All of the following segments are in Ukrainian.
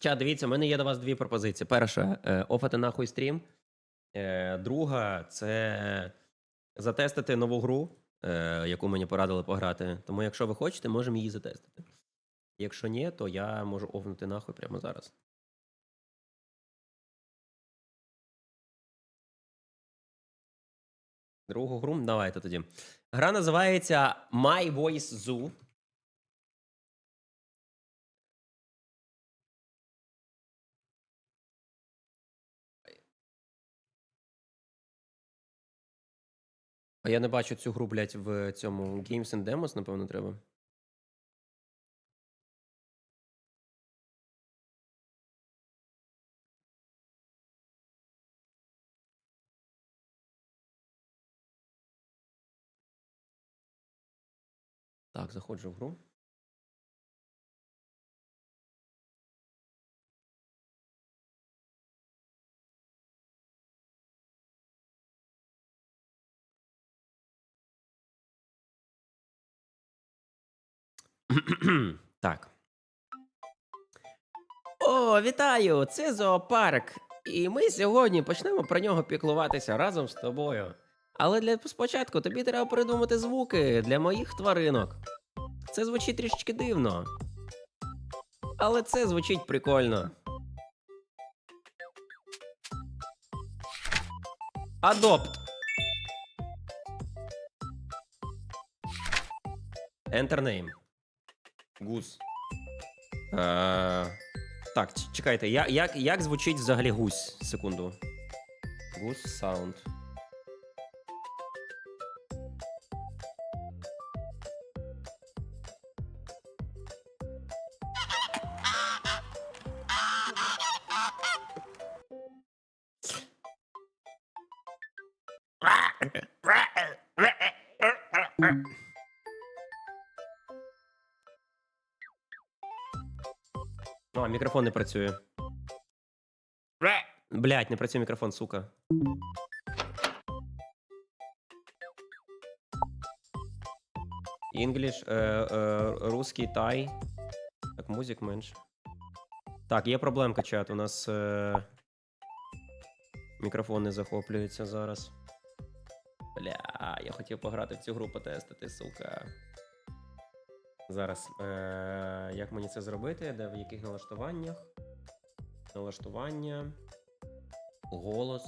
Чат, дивіться, у мене є до вас дві пропозиції. Перша е, офати нахуй стрім. Е, друга це затестити нову гру, е, яку мені порадили пограти. Тому, якщо ви хочете, можемо її затестити. Якщо ні, то я можу офнути нахуй прямо зараз. Другу гру давайте тоді. Гра називається My Voice Zoo. А я не бачу цю гру, блядь, в цьому Games and Demos, напевно, треба. Так, заходжу в гру. так. О, вітаю! Це зоопарк. І ми сьогодні почнемо про нього піклуватися разом з тобою. Але для спочатку тобі треба придумати звуки для моїх тваринок. Це звучить трішечки дивно. Але це звучить прикольно. Адопт. Enter name. Гус. Е, так, чекайте, як, як, як звучить взагалі гусь? Секунду. Гус саунд. Мікрофон не працює. Блять, не працює мікрофон, сука. English, е, е, русский, тай. Так, музик менше. Так, є проблемка, чат. У нас е, мікрофон не захоплюється зараз. Бля, я хотів пограти в цю гру, потестити, сука. Зараз. Е, як мені це зробити? Де в яких налаштуваннях? Налаштування. Голос.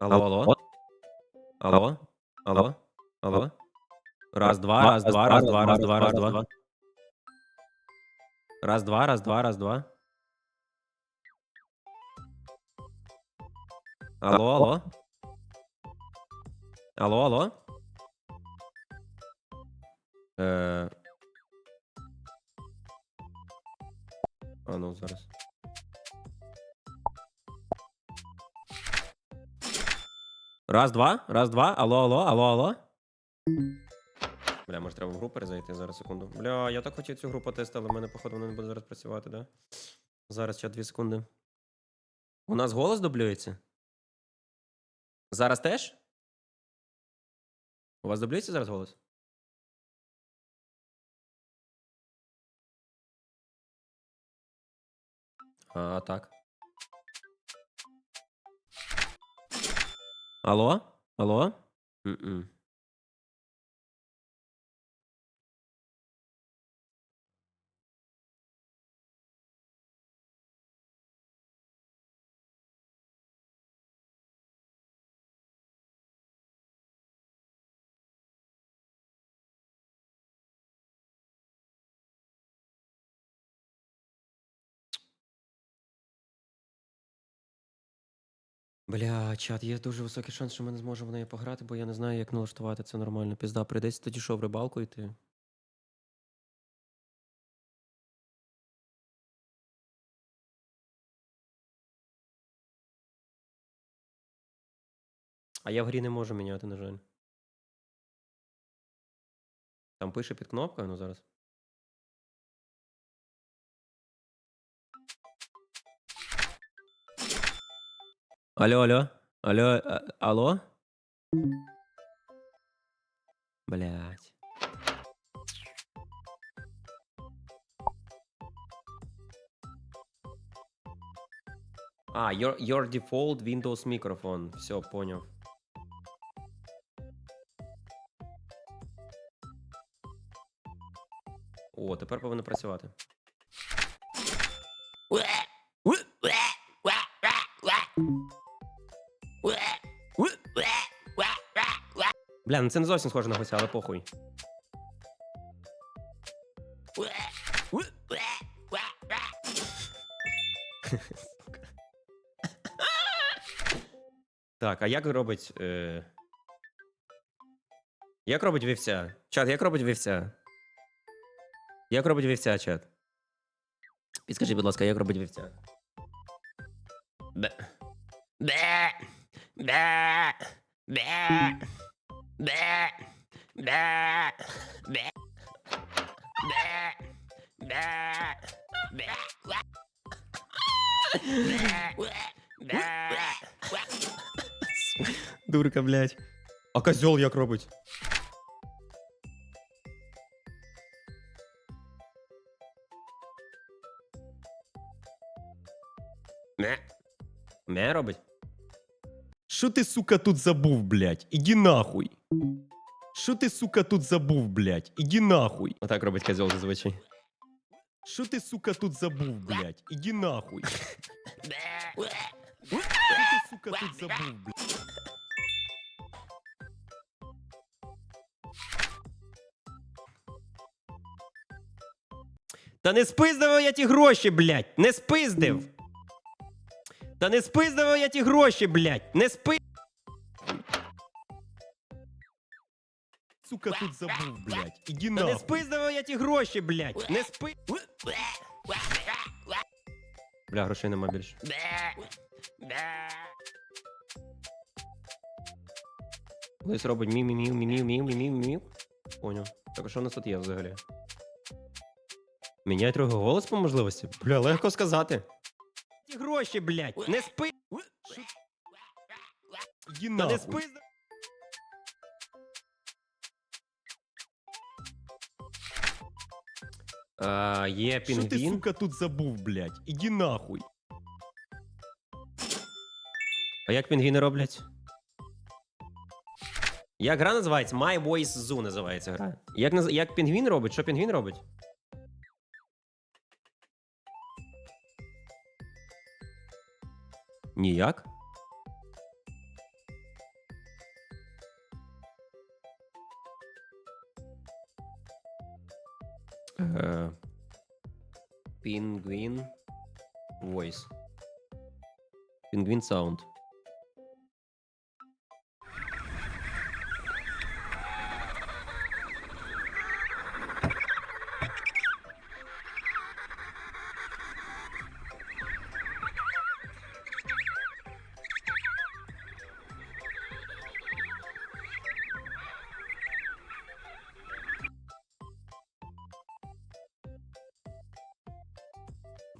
Алло, алло. Алло? Алло? Алло? Раз, два, раз, два, раз, два, раз, два, раз, два. Раз, два, раз, два, раз, два. Алло, алло. Алло, алло. Е... А ну зараз. Раз, два, раз, два. Алло, алло, алло, алло. Бля, може треба в групу перезайти зараз секунду. Бля, я так хотів цю групу потестити, але в мене, походу, вона не буде зараз працювати, да? Зараз ще дві секунди. У нас голос дублюється? Зараз теж? У вас дублюється зараз голос? А, так. Алло? Алло? М-м. Бля, чат, є дуже високий шанс, що ми не зможемо в неї пограти, бо я не знаю, як налаштувати це нормально. Пізда, прийдеться тоді що в рибалку йти. А я в грі не можу міняти, на жаль. Там пише під кнопкою, ну зараз. Алло, алло. Алло, а, алло? Блять. А, your, your default Windows микрофон. Все, понял. О, тепер повинно працювати. Бля, ну це не зовсім схоже на гуся, але похуй. Так, а як робить. Е... Як робить вівця? Чат, як робить вівця? Як робить вівця, чат? Підскажіть, будь ласка, як робить вівця? Бе. Бе. Бе. Бе. Бе. Бе. Бе. Бе. Бе. Дурка, блядь. А козел як робить? Ме. Ме робить? Що ти, сука, тут забув, блядь? Іди нахуй. Що ти, сука, тут забув, блядь? Іди нахуй. Отак робить козел зазвичай. Що ти, сука, тут забув, блядь? Іди нахуй. Що ти, сука, тут забув, блядь? Та не спиздив я ті гроші, блядь! Не спиздив! Та не спиздив я ті гроші, блядь! Не спи... Сука, тут забув, блядь. Іди Та не нахуй. я ті гроші, блядь! Не спи... Бля, грошей нема більше. Хтось робить мів мів мів мів мів мів мів мів Поняв. Так а що у нас тут є взагалі? Міняй трохи голос по можливості? Бля, легко сказати. Ті гроші, блядь! Не спи... Іди Та не нахуй. А, є Що ти, пінгвін. сука, тут забув, блядь? Іди нахуй. А як пінгвіни роблять? Як гра називається? My Voice Zoo називається гра. Як, наз... як пінгвін робить? Що пінгвін робить? Ніяк. Э, Penguin Voice. Penguin Sound.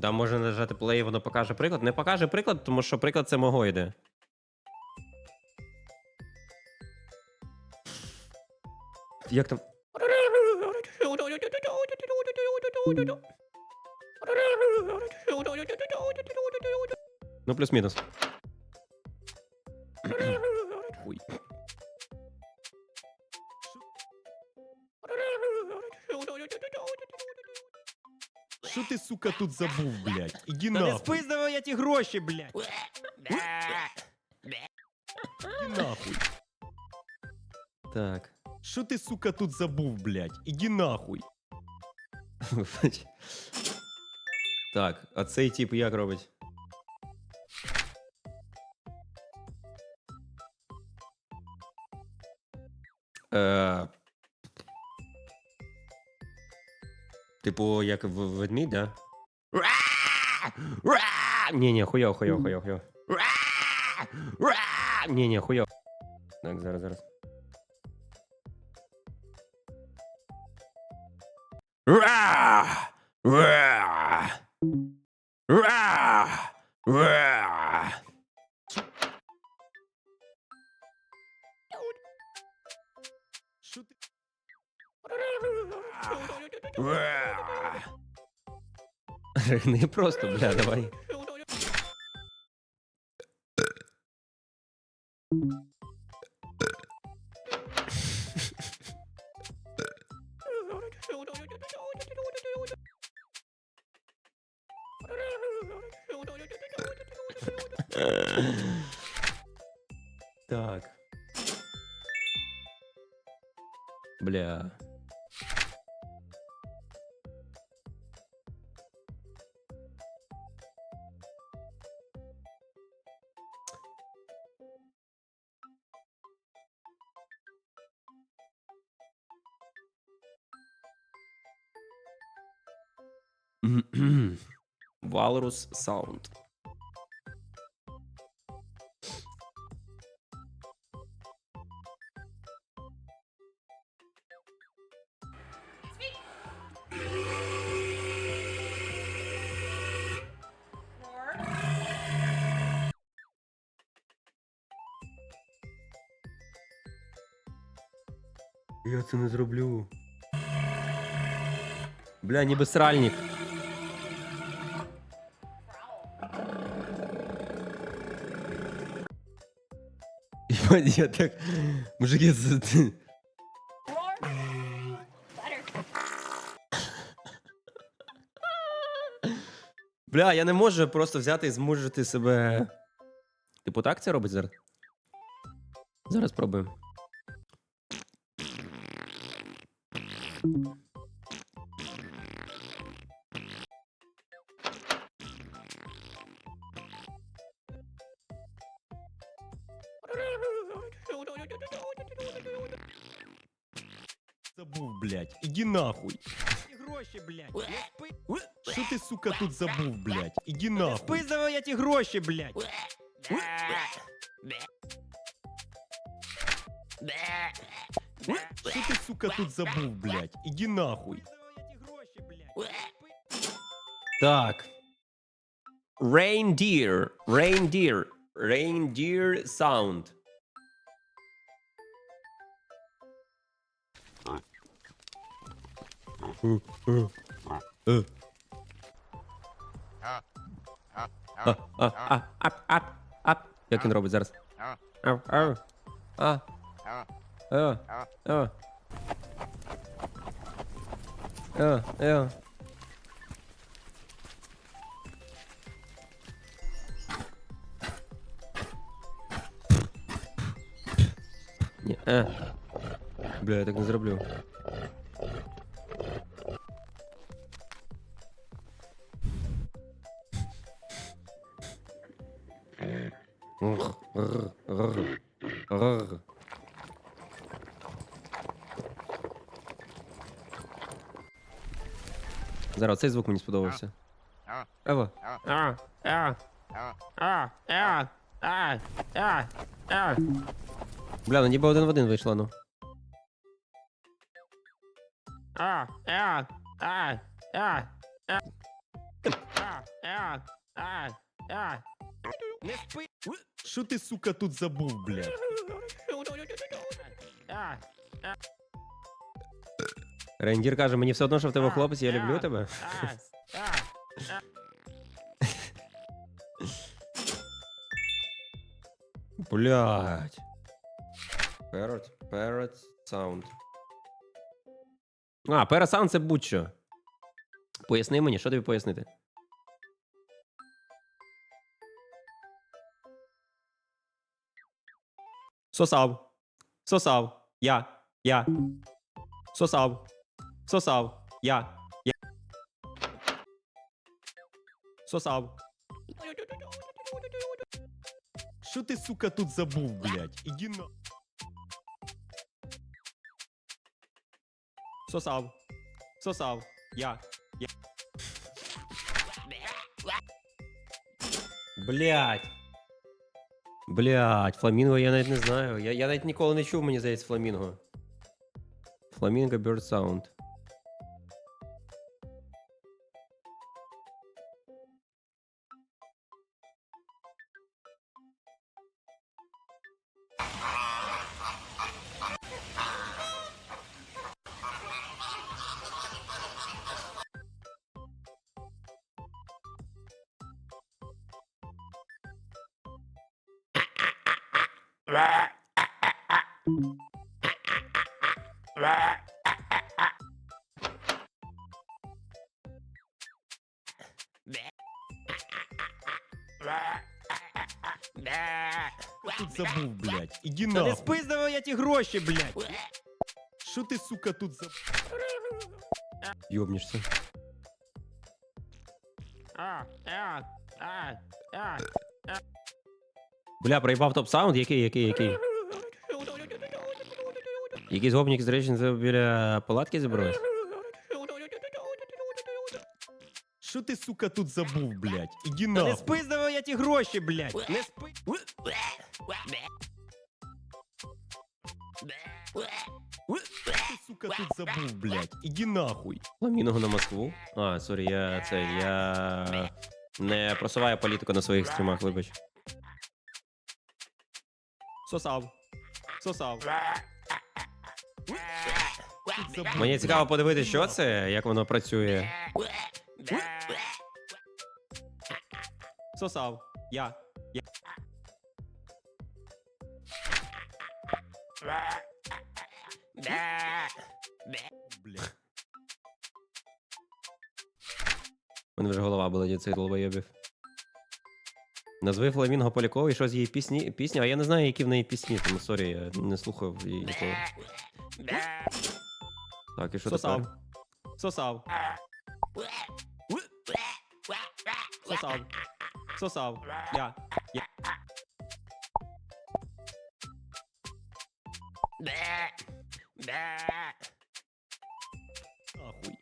Да, можна нажати play, воно покаже приклад. Не покаже приклад, тому що приклад це мого йде. Як там? Ну, плюс-мінус. Що ти, сука, тут забув, блядь? Іди Та не нахуй. спиздив я ті гроші, блядь. Іди нахуй. Так. Що ти, сука, тут забув, блядь? Іди нахуй. Так, а цей тип як робить? Е... Типу, як в ведмідь, да? Ні, ні, хуйо, хуйо, хуйо, хуйо. Ні, ні, хуйо. Так, зараз, зараз. Ра! Ра! Ра! Ра! Ригни просто, бля, давай. Так. Бля. Walrus Sound. Я це не зроблю. Бля, ніби сральник. Ебать, я так... Мужики. Бля, я не можу просто взяти і змужити себе. Типу так це робить зараз? Зараз спробуємо. нахуй. Гроші, блядь. Що ти, сука, тут забув, блядь? Іди нахуй. Спиздавай я ті гроші, блядь. Що ти, сука, тут забув, блядь? Іди нахуй. Так. Reindeer. Reindeer. Reindeer sound. А, а, а, ап, ап, ап. Як він робить зараз? Ау, ау. А. Е, е. Е, е. Ні, е. Бля, я так не зроблю. Цей звук мені сподобався. Ево. А, а, а, а, а, а, а. Бля, ну ніби один в один вийшло, ну. А, а. Що ти, сука, тут забув, а. Рендір каже, мені все одно, що в тебе хлопець, я люблю тебе. Блять. Parrot, parrot sound. А, parrot sound це будь-що. Поясни мені, що тобі пояснити? Сосав. Сосав. Я. Я. Сосав. Сосав. Я. Я. Сосав. Що ти, сука, тут забув, блядь? Іди на... Сосав. Сосав. Я. Я. Блять. Блять, фламінго я навіть не знаю. Я, я навіть ніколи не чув, мені здається, фламінго. Фламінго Bird Sound. Тут забув, блядь. Іди Та не нахуй. я ті гроші, блядь. Що ти, сука, тут за... Йобнішся. Бля, проїбав топ саунд, який, який, який? Якийсь гопнік з речень біля палатки забрались? Що ти, сука, тут забув, блядь? Іди Та не спиздав ті гроші, блядь. Не спи... Сука, тут забув, блядь? Іди нахуй. Ламіного на Москву? А, сорі, я це, я не просуваю політику на своїх стрімах, вибач. Сосав. Сосав. Мені цікаво подивитися, що це, як воно працює. Сосав. Я. Я. У мене вже голова була від цих долбойобів. Назви Фламінго Полякової, що з її пісні, пісні, а я не знаю, які в неї пісні, тому сорі, я не слухав її ніколи. Так, і що Сосав. тепер? Сосав. Сосав. Сосав. Я. Я. Нахуй.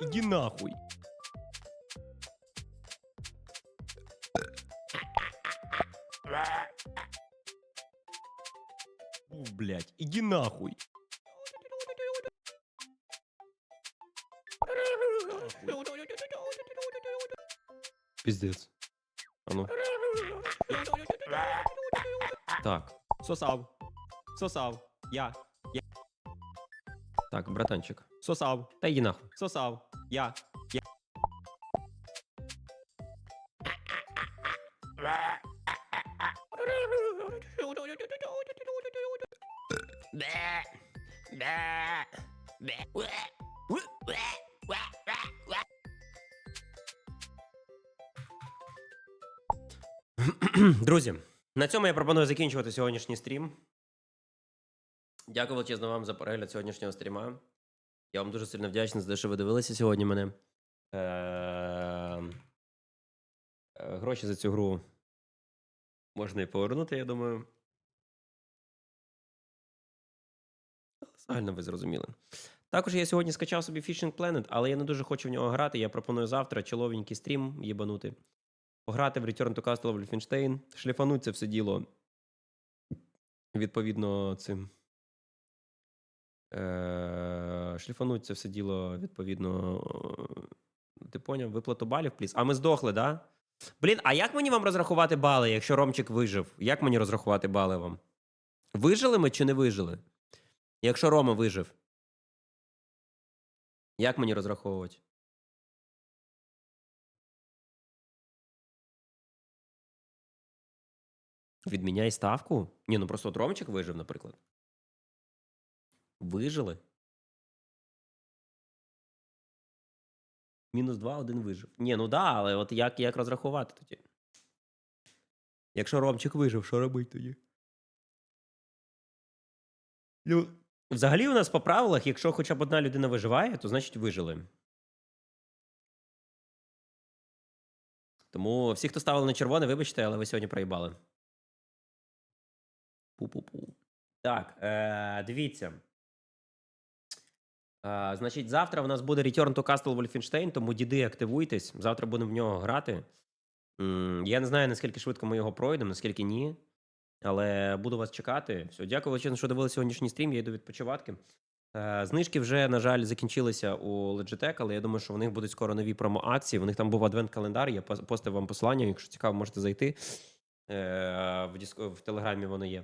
Іди нахуй. Блядь, іди нахуй. Піздець. А ну. Так. Сосав. Сосав. Я. Я. Так, братанчик. Сосав. Та йди нахуй. Сосав. Я. Друзі, на цьому я пропоную закінчувати сьогоднішній стрім. Дякую величезно вам за перегляд сьогоднішнього стріма. Я вам дуже сильно вдячний за те, що ви дивилися сьогодні мене. Е, е, Гроші за цю гру можна і повернути, я думаю. Загально ви зрозуміли. Також я сьогодні скачав собі Fishing Planet, але я не дуже хочу в нього грати. Я пропоную завтра чоловенький стрім їбанути. Пограти в Return to Castle Wolfenstein, шліфануть це все діло. Відповідно, цим. Е, шліфануть це все діло, відповідно. е, Ти поняв? Виплату балів, пліс. А ми здохли, да? Блін, а як мені вам розрахувати бали, якщо Ромчик вижив? Як мені розрахувати бали вам? Вижили ми чи не вижили? Якщо Рома вижив. Як мені розраховувати? Відміняй ставку? Ні, ну просто от Ромчик вижив, наприклад. Вижили. Мінус 2, один вижив. Ні, ну да, але от як, як розрахувати тоді? Якщо Ромчик вижив, що робити тоді? Ну, взагалі у нас по правилах, якщо хоча б одна людина виживає, то значить вижили. Тому всі, хто ставили на червоне, вибачте, але ви сьогодні проїбали. Пу-пу-пу. Так, е, дивіться. Е, значить, завтра в нас буде Return to Castle Wolfenstein, тому діди, активуйтесь. Завтра будемо в нього грати. М, Я не знаю, наскільки швидко ми його пройдемо, наскільки ні. Але буду вас чекати. Все, дякую величезно, що дивилися сьогоднішній стрім. Я йду відпочиватки. Е, Знижки вже, на жаль, закінчилися у Logitech, але я думаю, що в них будуть скоро нові промо-акції. У них там був адвент-календар. Я пос- постив вам посилання. Якщо цікаво, можете зайти. Е, В, Діско- в Телеграмі воно є.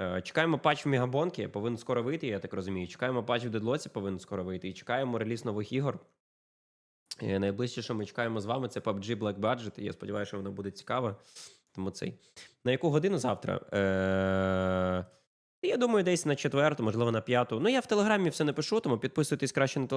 Е, Чекаємо патч в Мегабонки, повинен скоро вийти, я так розумію. Чекаємо патч в Дедлоці, повинен скоро вийти. І чекаємо реліз нових ігор. Е, Найближче, що ми чекаємо з вами, це PUBG Black Budget. Я сподіваюся, що воно буде цікаво. Тому цей. На яку годину завтра? Е... Я думаю, десь на четверту, можливо, на п'яту. Ну, я в телеграмі все не пишу, тому підписуйтесь краще на телеграм.